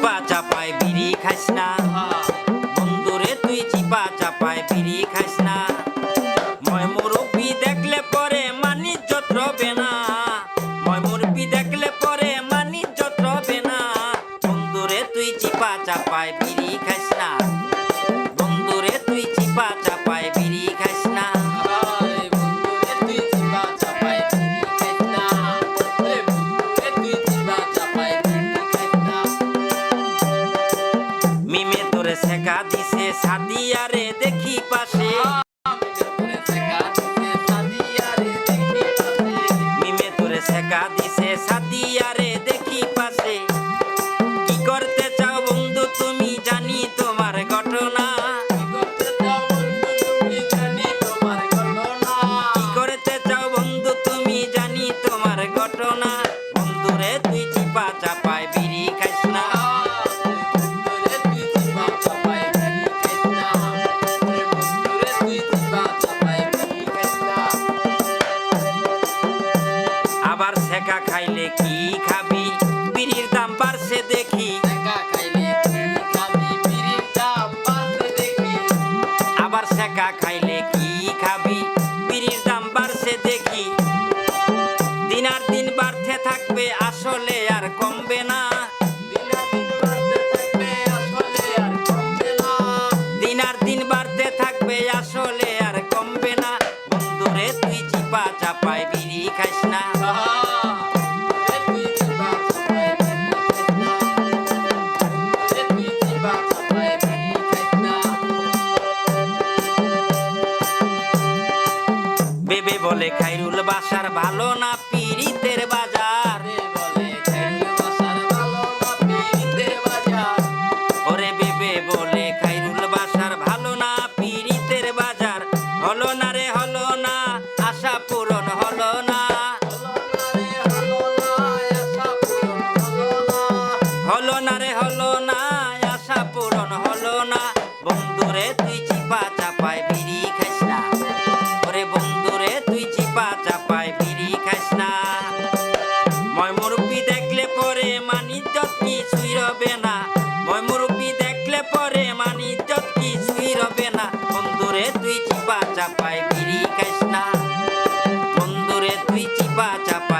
চিপা চাপায় বিড়ি খাস না। বন্ধুরে, তুই চিপা চাপায় বিড়ি খাস না। ময় মুরব্বি দেখলে পরে মানি যত্র বেনা ময় মুরব্বি দেখলে পরে মানি যত্র বেনা বন্ধুরে, তুই চিপা চাপায় বিড়ি খাস না। বন্ধুরে, তুই চিপা চাপ আবার শেখা খাইলে কি খাবি? বিড়ির দাম বাড়ছে দেখি। আবার খাইলে কি খাবি? বিড়ির দাম বাড়ছে দেখি। দিন আর দিন বাড়তে থাকবে আসলে। চাপা না। বেবে বলে বাসার ভালো না পিরিতের বাজার। ওরে বেবে বলে খাইরুল বাসার চিপা চাপায় বিড়ি খাইস না। ওরে বন্ধু রে, তুই চিপা চাপায় বিড়ি খাইস না। ময়মুরুপি দেখলে পরে মানি যত কিছুই রবে না। ময়মুরুপি দেখলে না। বন্ধু রে, তুই চিপা চাপায় বিড়ি খাইস না। তুই চিপা চাপায়